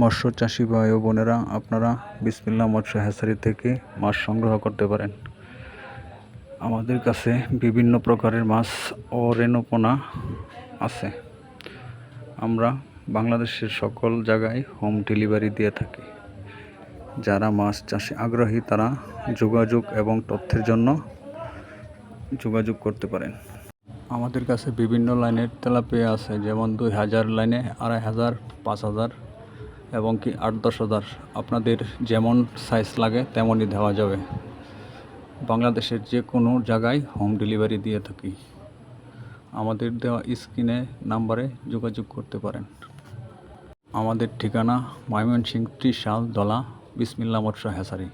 মৎস্য চাষি ভাই ও বোনেরা, আপনারা বিসমিল্লা মৎস্য হ্যাচারি থেকে মাছ সংগ্রহ করতে পারেন। আমাদের কাছে বিভিন্ন প্রকারের মাছ ও রেণুপোনা আছে। আমরা বাংলাদেশের সকল জায়গায় হোম ডেলিভারি দিয়ে থাকি। যারা মাছ চাষে আগ্রহী, তারা যোগাযোগ এবং তথ্যের জন্য যোগাযোগ করতে পারেন। আমাদের কাছে বিভিন্ন লাইনের তেলাপিয়া আছে, যেমন দুই হাজার লাইনে আড়াই হাজার, পাঁচ হাজার। এবং কি আট দশ হাজার। আপনাদের যেমন সাইজ লাগে, তেমনই দেওয়া যাবে। বাংলাদেশের যে কোনো জায়গায় হোম ডেলিভারি দিয়ে থাকি। আমাদের দেওয়া স্ক্রিনে নাম্বারে যোগাযোগ করতে পারেন। আমাদের ঠিকানা ময়মনসিংহ ত্রিশাল দলা, বিসমিল্লা মৎস্য হ্যাসারি